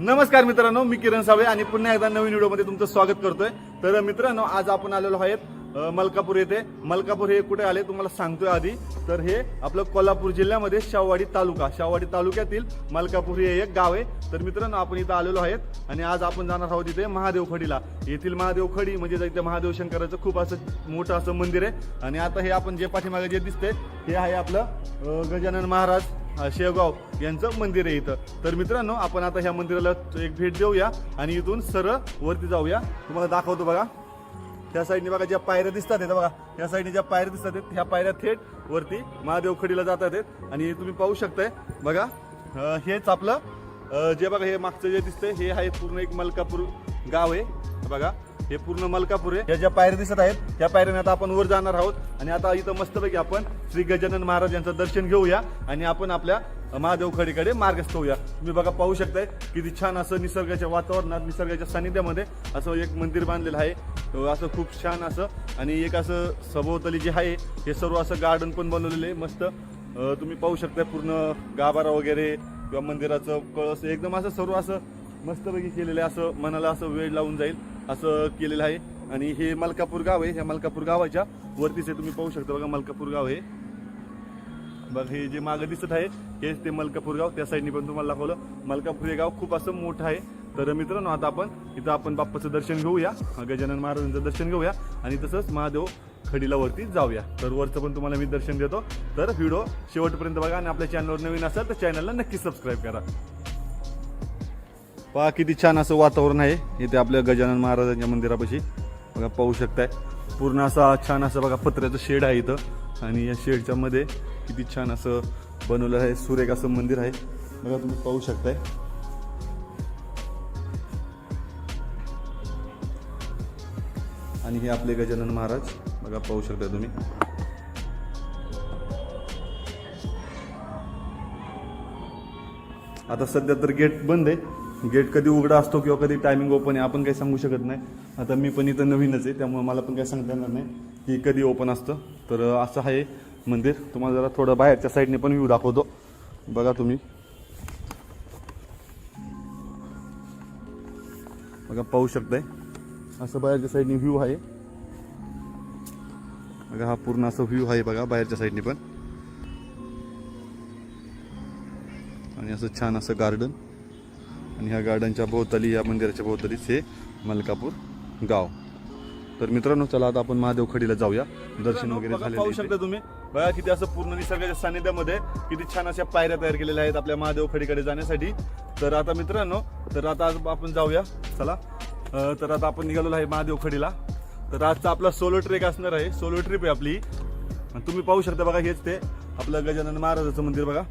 नमस्कार मित्रांनो मी किरण सावळे आणि पुन्हा एकदा नवीन व्हिडिओमध्ये तुमचं स्वागत करतोय. तर मित्रांनो आज आपण आलेलो आहेत मलकापूर येथे. मलकापूर हे कुठे आले तुम्हाला सांगतोय आधी. तर हे आपलं कोल्हापूर जिल्ह्यामध्ये शाहवाडी तालुका. शाहवाडी तालुक्यातील मलकापूर हे एक गाव आहे. तर मित्रांनो आपण इथं आलेलो आहेत आणि आज आपण जाणार आहोत इथे महादेव खडीला. येथील महादेव खडी म्हणजे इथे महादेव शंकराचं खूप असं मोठं असं मंदिर आहे. आणि आता हे आपण जे पाठीमागे जे दिसते हे आहे आपलं गजानन महाराज. शेवगाव यांचं मंदिर आहे इथं. तर मित्रांनो आपण आता ह्या मंदिराला एक भेट देऊया आणि इथून सरळ वरती जाऊया. तुम्हाला दाखवतो बघा. त्या साईडने बघा ज्या पायऱ्या दिसतात आहेत बघा. या साईडने ज्या पायऱ्या दिसतात आहेत ह्या पायऱ्या थेट वरती महादेव खडीला जातात आहेत. आणि तुम्ही पाहू शकताय बघा. हेच आपलं जे बघा हे मागचं जे दिसतंय हे आहे पूर्ण एक मलकापूर गाव आहे बघा. हे पूर्ण मलकापूर आहे. या ज्या पायऱ्या दिसत आहेत त्या पायऱ्याने आता आपण वर जाणार आहोत आणि आता इथं मस्तपैकी आपण श्री गजानन महाराज यांचं दर्शन घेऊया आणि आपण आपल्या महादेव खडीकडे मार्गस्थ होऊया. तुम्ही बघा पाहू शकताय किती छान असं निसर्गाच्या वातावरणात निसर्गाच्या सानिध्यामध्ये असं एक मंदिर बांधलेलं आहे. असं खूप छान असं आणि एक असं सभोवताली जे आहे हे सर्व असं गार्डन पण बनवलेलं आहे. मस्त तुम्ही पाहू शकताय पूर्ण गाभारा वगैरे किंवा मंदिराचं कळस एकदम असं सर्व असं मस्तपैकी केलेलं आहे. असं मनाला असं वेळ लावून जाईल. असं केलेलं आहे. आणि हे मलकापूर गाव आहे. ह्या मलकापूर गावाच्या वरतीच आहे. तुम्ही पाहू शकता बघा मलकापूर गाव आहे. बघ हे जे मागं दिसत आहे हेच ते मलकापूर गाव. त्या साईडनी पण तुम्हाला दाखवलं. मलकापूर हे गाव खूप असं मोठं आहे. तर मित्रांनो आता आपण इथं आपण बाप्पाचं दर्शन घेऊया. गजानन महाराजांचं दर्शन घेऊया. आणि तसंच महादेव खडीला वरती जाऊया. तर वरचं पण तुम्हाला मी दर्शन देतो. तर व्हिडिओ शेवटपर्यंत बघा. आणि आपल्या चॅनलवर नवीन असेल तर चॅनलला नक्की सबस्क्राईब करा. पहा किती छान असं वातावरण आहे. इथे आपल्या गजानन महाराजांच्या मंदिरापाशी. बघा पाहू शकताय. पूर्ण असा छान असं बघा पत्र्याचं शेड आहे इथं. आणि या शेडच्या मध्ये किती छान असं बनवलं आहे सुरेख असं मंदिर आहे. बघा तुम्ही पाहू शकताय. आणि हे आपले गजानन महाराज. बघा पाहू शकताय तुम्ही. आता सध्या तर गेट बंद आहे. गेट कधी उघडा असतो किंवा कधी टायमिंग ओपन आहे आपण काही सांगू शकत नाही. आता मी पण इथं नवीनच आहे त्यामुळे मला पण काही सांगता येणार नाही की कधी ओपन असतं. तर असं आहे मंदिर. तुम्हाला जरा थोडं बाहेरच्या साईडने पण व्ह्यू दाखवतो. बघा तुम्ही. बघा पाहू शकताय. असं बाहेरच्या साईडने व्ह्यू आहे. बघा हा पूर्ण असं व्ह्यू आहे बघा बाहेरच्या साईडने पण. आणि असं छान असं गार्डन आणि ह्या गार्डनच्या भोवताली या मंदिराच्या भोवतालीच हे मलकापूर गाव. तर मित्रांनो चला आता आपण महादेव खडीला जाऊया दर्शन वगैरे झाले पाहू शकता तुम्ही. बघा किती असं पूर्ण निसर्गाच्या सानिध्यामध्ये किती छान अशा पायऱ्या तयार केलेल्या आहेत आपल्या महादेव खडीकडे जाण्यासाठी. तर आता मित्रांनो तर आता आज आपण जाऊया. चला. तर आता आपण निघालेलो आहे महादेव खडीला तर आजचा आपला सोलो ट्रेक असणार आहे. सोलो ट्रिप आहे आपली. तुम्ही पाहू शकता बघा हेच ते आपलं गजानन महाराजाचं मंदिर बघा.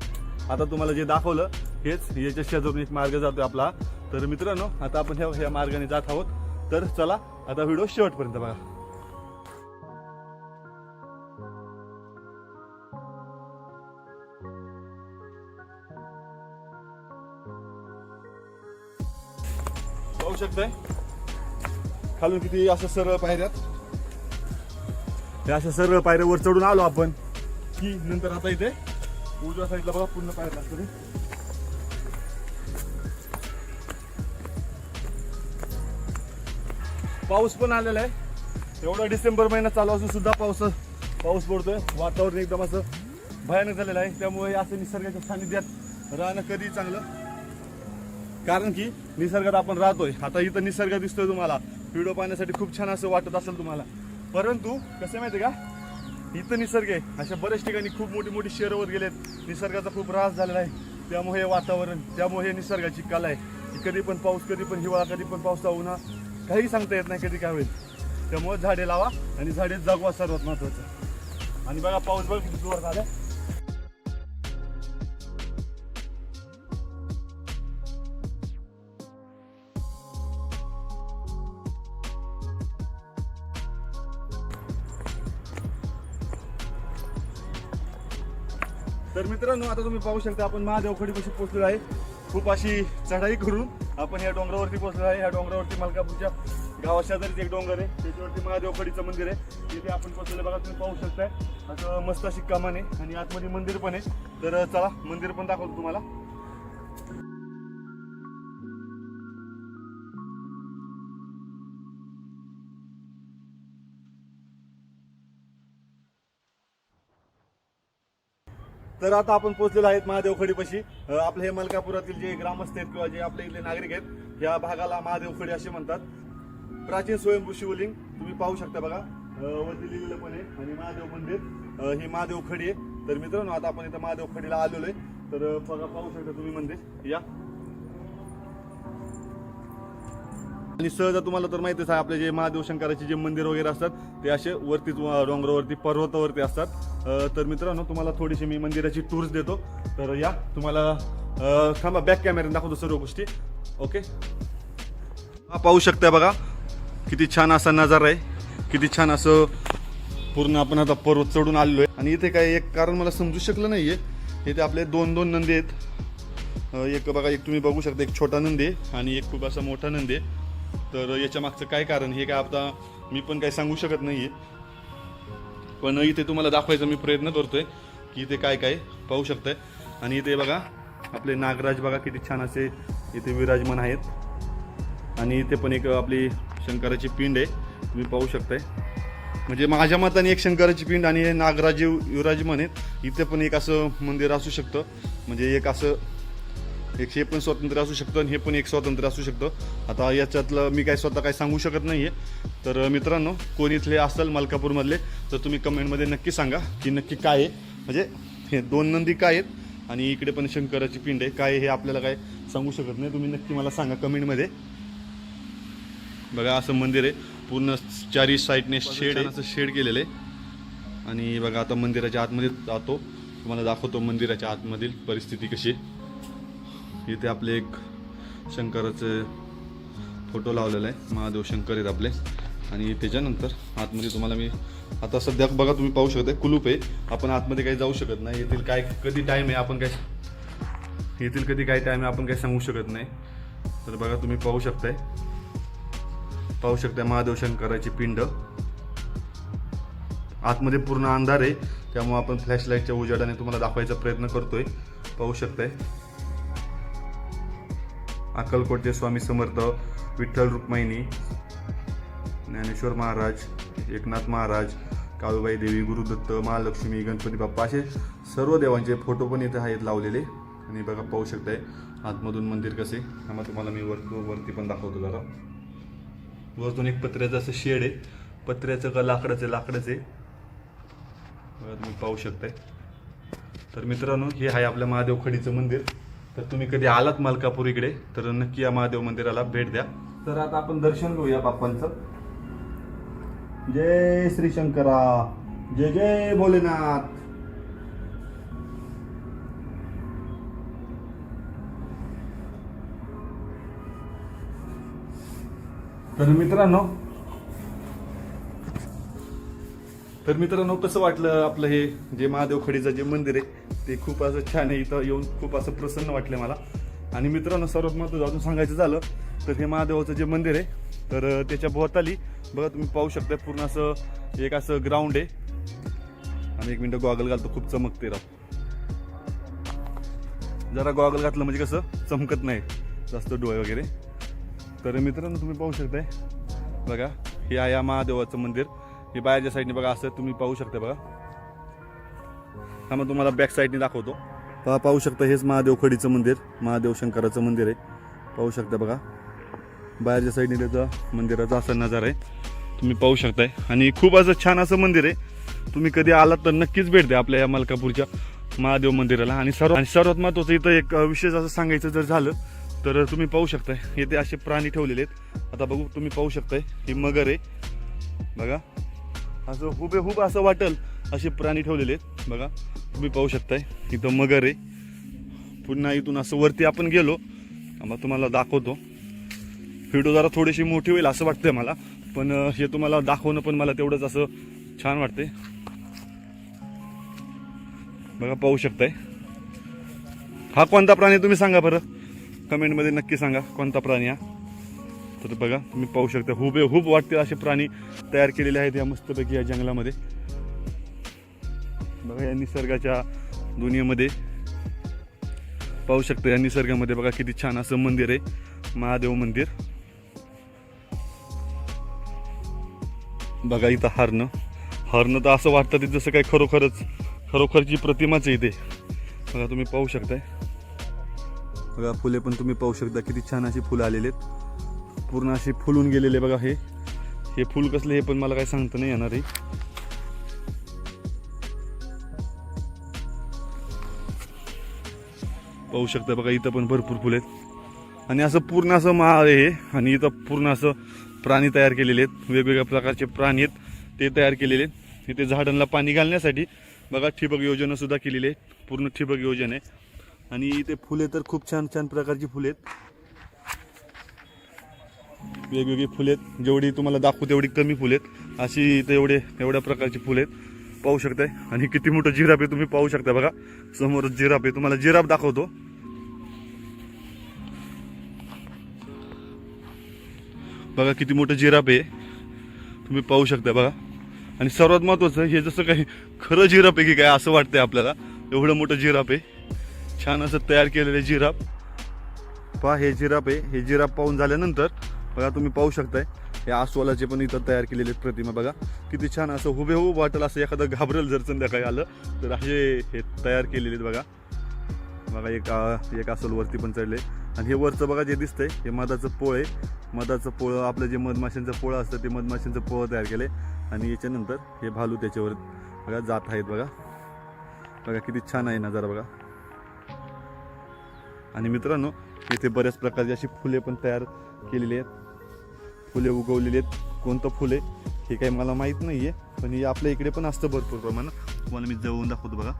आता तुम्हाला जे दाखवलं हेच याच्या शेजारून एक मार्ग जातोय आपला. तर मित्रांनो आता आपण ह्या ह्या मार्गाने जात आहोत. तर चला आता व्हिडिओ शेवटपर्यंत बघा. पाहू शकताय? खालून किती असं सरळ पायऱ्यात? अशा सरळ पायऱ्यावर चढून आलो आपण. की नंतर आता इथे उजव्या साईडला बघा पूर्ण पायऱ्या असतो पाऊस पण आलेला आहे. एवढा डिसेंबर महिना चालू असून सुद्धा पाऊस पाऊस पडतोय. वातावरण एकदम असं भयानक झालेलं आहे. त्यामुळे असं निसर्गाच्या सानिध्यात राहणं कधी चांगलं. कारण की निसर्गात आपण राहतोय. आता इथं निसर्ग दिसतोय तुम्हाला. व्हिडिओ पाहण्यासाठी खूप छान असं वाटत असेल तुम्हाला. परंतु कसं माहिती का? इथं निसर्ग आहे. अशा बऱ्याच ठिकाणी खूप मोठी मोठी शहरावर गेलेत निसर्गाचा खूप ऱ्हास झालेला आहे. त्यामुळे हे वातावरण त्यामुळे हे निसर्गाची कला आहे. कधी पण पाऊस कधी पण हिवाळा कधी पण पाऊस उन्हा काही सांगता येत नाही कधी काय होईल त्यामुळे झाडे लावा आणि झाडे जगवा सर्वात महत्वाचं आणि बघा पाऊस बघ किती जोरात झाला तर मित्रांनो आता तुम्ही पाहू शकता आपण महादेव खडीपाशी पोहोचलो आहे. खूप अशी चढाई करून आपण या डोंगरावरती पोहोचलो आहे. या डोंगरावरती मलकापूरच्या गावाशेजारीच एक डोंगर आहे. त्याच्यावरती महादेवकडीचं मंदिर आहे. तिथे आपण पोहोचलेलं बघा तुम्ही पाहू शकताय. असं मस्त अशी कमान आहे आणि आतमध्ये मंदिर पण आहे. तर चला मंदिर पण दाखवतो तुम्हाला. तर आता आपण पोहोचलेलो आहेत महादेव खडीपाशी आपले हे मलकापुरातील जे ग्रामस्थ आहेत किंवा जे आपले इथले नागरिक आहेत या भागाला महादेव खडी असे म्हणतात. प्राचीन स्वयंभू शिवलिंग तुम्ही पाहू शकता बघा. वरती लिहिलेलं पण आहे आणि महादेव मंदिर ही महादेव खडी आहे. तर मित्रांनो आता आपण इथं महादेव खडीला आलेलो आहे. तर बघा पाहू शकता तुम्ही मंदिर. या. आणि सहज तुम्हाला तर माहितीच आहे आपले जे महादेव शंकराचे जे मंदिर वगैरे असतात ते असे वरती डोंगरावरती पर्वतावरती असतात. तर मित्रांनो तुम्हाला थोडीशी मी मंदिराची टूर्स देतो. तर या तुम्हाला थांबा बॅक कॅमेऱ्याने दाखवतो सर्व गोष्टी. ओके हा पाहू शकता बघा किती छान असा नजारा आहे. किती छान असं पूर्ण आपण आता पर्वत चढून आलेलो आहे. आणि इथे काय एक कारण मला समजू शकलं नाही आहे इथे आपले दोन दोन नंदी आहेत. एक बघा एक तुम्ही बघू शकता एक छोटा नंदी आहे आणि एक खूप असा मोठा नंदी आहे. तर याच्या मागचं काय कारण हे काय आता मी पण काही सांगू शकत नाहीये. पण इथे तुम्हाला दाखवायचा मी प्रयत्न करतोय की इथे काय काय पाहू शकताय. आणि इथे बघा आपले नागराज बघा किती छान असे इथे विराजमान आहेत. आणि इथे पण एक आपली शंकराची पिंड आहे. तुम्ही पाहू शकताय. म्हणजे माझ्या मताने एक शंकराची पिंड आणि हे नागराज विराजमान आहेत. इथे पण एक असं मंदिर असू शकतं. म्हणजे एक असं एक हे पण स्वातंत्र्य असू शकतं आणि हे पण एक स्वातंत्र्य असू शकतं. आता याच्यातलं मी काय स्वतः काय सांगू शकत नाहीये. तर मित्रांनो कोण इथले असेल मलकापूरमधले तर तुम्ही कमेंटमध्ये नक्की सांगा की नक्की काय आहे. म्हणजे हे दोन नंदी काय आहेत आणि इकडे पण शंकराची पिंड आहे. काय आहे हे आपल्याला काय सांगू शकत नाही. तुम्ही नक्की मला सांगा कमेंटमध्ये. बघा असं मंदिर आहे. पूर्ण चारी साईडने शेड आहे. असं शेड केलेलं आहे. आणि बघा आता मंदिराच्या आतमध्ये जातो. तुम्हाला दाखवतो मंदिराच्या आतमधील परिस्थिती कशी आहे. इथे आपले एक शंकराचे फोटो लावलेला आहे. महादेव शंकर आहेत आपले. आणि त्याच्यानंतर आतमध्ये तुम्हाला मी आता सध्या बघा तुम्ही पाहू शकता कुलूप आहे. आपण आतमध्ये काही जाऊ शकत नाही. येथील काय कधी टाईम आहे आपण काय येथील कधी काय टाईम आहे आपण काही सांगू शकत नाही. तर बघा तुम्ही पाहू शकताय. पाहू शकताय महादेव शंकराची पिंड. आतमध्ये पूर्ण अंधार आहे. त्यामुळे आपण फ्लॅशलाईटच्या उजेडाने तुम्हाला दाखवायचा प्रयत्न करतोय. पाहू शकताय. अक्कलकोटचे स्वामी समर्थ विठ्ठल रुक्माईनी ज्ञानेश्वर महाराज एकनाथ महाराज काळूबाई देवी गुरुदत्त महालक्ष्मी गणपती बाप्पा असे सर्व देवांचे फोटो पण इथे आहेत लावलेले. आणि बघा पाहू शकताय आतमधून मंदिर कसे. त्यामुळे तुम्हाला मी वर वरती पण दाखवतो जरा. वरतून एक पत्र्याचं असं शेड आहे. पत्र्याचं का लाकडाचं लाकडाचं आहे. बघा तुम्ही पाहू शकताय. तर मित्रांनो हे आहे आपल्या महादेव खडीचं मंदिर. तर तुम्ही कधी आलात मलकापूर इकडे तर नक्की या महादेव मंदिराला भेट द्या. तर आता आपण दर्शन घेऊया बाप्पांचं. जय श्री शंकरा जय जय भोलेनाथ. तर मित्रांनो तर मित्रांनो कसं वाटलं आपलं हे जे महादेव खडीचं जे मंदिर आहे? ते खूप असं छान आहे इथं येऊन खूप असं प्रसन्न वाटलं मला. आणि मित्रांनो सर्वात महत्त्वाचं अजून सांगायचं झालं तर हे महादेवाचं जे मंदिर आहे तर त्याच्या भोवताली बघा तुम्ही पाहू शकता पूर्ण असं एक असं ग्राउंड आहे. आणि एक मिनटं गॉगल घालतो खूप चमकते राव. जरा गॉगल घातलं म्हणजे कसं चमकत नाही. जास्त डोळे वगैरे. तर मित्रांनो तुम्ही पाहू शकताय. बघा हे आहे या महादेवाचं मंदिर. हे बाहेरच्या साईडने बघा असं तुम्ही पाहू शकता बघा. थांबा तुम्हाला बॅक साईडने दाखवतो. पहा पाहू शकता हेच महादेव खडीचं मंदिर महादेव शंकराचं मंदिर आहे. पाहू शकता बघा. बाहेरच्या साईडने त्याचा मंदिराचा असा नजारा आहे. तुम्ही पाहू शकताय. आणि खूप असं छान असं मंदिर आहे. तुम्ही कधी आलात तर नक्कीच भेट द्या आपल्या या मलकापूरच्या महादेव मंदिराला. आणि सर्व आणि सर्वात महत्त्वाचं इथं एक विशेष असं सांगायचं जर झालं तर तुम्ही पाहू शकताय. येथे असे प्राणी ठेवलेले आहेत. आता बघू तुम्ही पाहू शकताय. ही मगर आहे. बघा. असं हुबेहूब असं वाटेल असे प्राणी ठेवलेले आहेत. बघा. तुम्ही पाहू शकताय इथं मगर आहे. पुन्हा इथून असं वरती आपण गेलो मग तुम्हाला दाखवतो. व्हिडिओ जरा थोडीशी मोठी होईल असं वाटतंय मला पण हे तुम्हाला दाखवणं पण मला तेवढंच असं छान वाटते बघा पाहू शकताय. हा कोणता प्राणी तुम्ही सांगा बरं. कमेंटमध्ये नक्की सांगा कोणता प्राणी हा. तर बघा तुम्ही पाहू शकता हुबे हुब वाटतील असे प्राणी तयार केलेले आहेत या मस्तपैकी या जंगलामध्ये. बघा या निसर्गाच्या दुनियेमध्ये. पाहू शकता या निसर्गामध्ये बघा किती छान असं मंदिर आहे. महादेव मंदिर. बघा इथं हरणं. हरणं तर असं वाटतं ते जसं काय खरोखरच खरोखरची प्रतिमाच आहे इथे. बघा तुम्ही पाहू शकताय. बघा फुले पण तुम्ही पाहू शकता किती छान अशी फुलं आलेली आहेत. पूर्ण अशी फुलून गेलेले बघा हे. हे फुल कसले हे पण मला काही सांगता नाही येणार आहे. पाहू शकता बघा इथं पण भरपूर फुले आहेत. आणि असं पूर्ण असं माळ आहे हे. आणि इथं पूर्ण असं प्राणी तयार केलेले आहेत. वेगवेगळ्या प्रकारचे प्राणी आहेत. ते तयार केलेले आहेत. इथे झाडांना पाणी घालण्यासाठी बघा ठिबक योजना सुद्धा केलेली आहे. पूर्ण ठिबक योजना आहे. आणि इथे फुले तर खूप छान छान प्रकारची फुले आहेत. वेगवेगळी फुले आहेत. जेवढी तुम्हाला दाखवू तेवढी कमी फुले आहेत. अशी इथे एवढे एवढ्या प्रकारची फुले आहेत. पाहू शकताय. आणि किती मोठं जिराफ आहे तुम्ही पाहू शकता बघा. समोरच जिराफ आहे. तुम्हाला जिराफ दाखवतो. बघा किती मोठं जिराफ आहे. तुम्ही पाहू शकता बघा. आणि सर्वात महत्वाचं हे जसं काही खरं जिराफ आहे की काय असं वाटतंय आपल्याला एवढं मोठं जिराफ आहे. छान असं तयार केलेलं जिराफ. पहा हे जिराफ आहे. हे जिराफ पाहून झाल्यानंतर बघा तुम्ही पाहू शकताय. हे आसवालाचे पण इथं तयार केलेले आहेत प्रतिमा बघा. किती छान असं हुबेहूब वाटेल असं एखादं घाबरेल जर संध्याकाळी आलं तर असे हे तयार केलेले आहेत बघा. बघा एक एक अस्वल वरती पण चढले. आणि हे वरचं बघा जे दिसतंय हे मधाचं पोळ आहे. मधाचं पोळं आपलं जे मधमाशांचं पोळं असतं ते मधमाशांचं पोळं तयार केले. आणि याच्यानंतर हे भालू त्याच्यावर बघा जात आहेत बघा. बघा किती छान आहे नजारा बघा. आणि मित्रांनो इथे बऱ्याच प्रकारची अशी फुले पण तयार केलेली आहेत. फुले उगवलेली आहेत. कोणतं फुले हे काही मला माहीत नाही आहे पण हे आपल्या इकडे पण असतं भरपूर प्रमाणात. तुम्हाला मी जवळून दाखवतो बघा.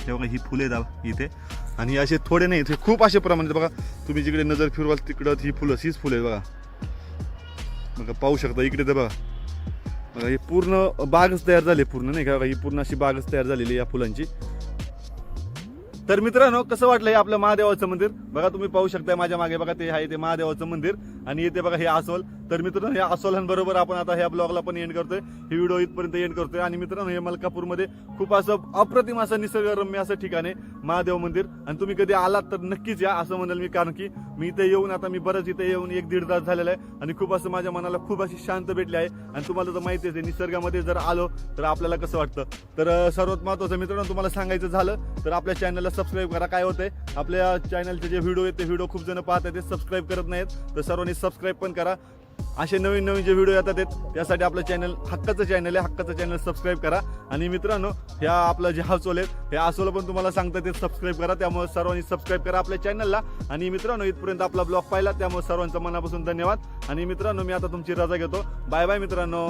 हे बघा ही फुले दा इथे. आणि असे थोडे नाही ते खूप असे प्रमाणात बघा तुम्ही जिकडे नजर फिरवाल तिकडं ही फुलं हीच फुले आहेत बघा. बघा पाहू शकता इकडे तर बघा. बघा हे पूर्ण बागच तयार झाली पूर्ण नाही का? बघा, ही पूर्ण अशी बागच तयार झालेली या फुलांची. तर मित्रांनो कसं वाटलं हे आपलं महादेवाचं मंदिर? बघा तुम्ही पाहू शकता माझ्या मागे बघा ते आहे ते महादेवाचं मंदिर. आणि येते बघा हे अस्वल. तर मित्रांनो या अस्वलांबरोबर आपण आता ह्या ब्लॉगला पण एंड करतोय. ही व्हिडिओ इथपर्यंत एंड करतोय. आणि मित्रांनो हे मलकापूरमध्ये खूप असं अप्रतिम असं निसर्गरम्य असं ठिकाण आहे महादेव मंदिर. आणि तुम्ही कधी आलात तर नक्कीच या असं म्हणाल मी कारण की मी इथे येऊन आता मी बरंच इथे येऊन एक दीड तास झालेला आहे. आणि खूप असं माझ्या मनाला खूप अशी शांत भेटली आहे. आणि तुम्हाला तर माहिती आहे निसर्गामध्ये जर आलो तर आपल्याला कसं वाटतं? तर सर्वात महत्वाचं मित्रांनो तुम्हाला सांगायचं झालं तर आपल्या चॅनलला सबस्क्राईब करा. काय होतंय? आपल्या चॅनलचे जे व्हिडिओ आहेत ते व्हिडिओ खूप जण पाहत आहेत ते सबस्क्राईब करत नाहीत. तर सर्वांनी सबस्क्राईब पण करा. असे नवीन नवीन जे व्हिडिओ येतात आहेत त्यासाठी आपलं चॅनल हक्काचं चॅनल आहे. हक्काचं चॅनल सबस्क्राईब करा. आणि मित्रांनो ह्या आपलं जे हसोल आहेत हे हसोल पण तुम्हाला सांगतात ते सबस्क्राईब करा. त्यामुळे सर्वांनी सबस्क्राईब करा आपल्या चॅनलला आणि मित्रांनो इथपर्यंत आपला ब्लॉग पाहिला त्यामुळे सर्वांचा मनापासून धन्यवाद. आणि मित्रांनो मी आता तुमची रजा घेतो. बाय बाय मित्रांनो.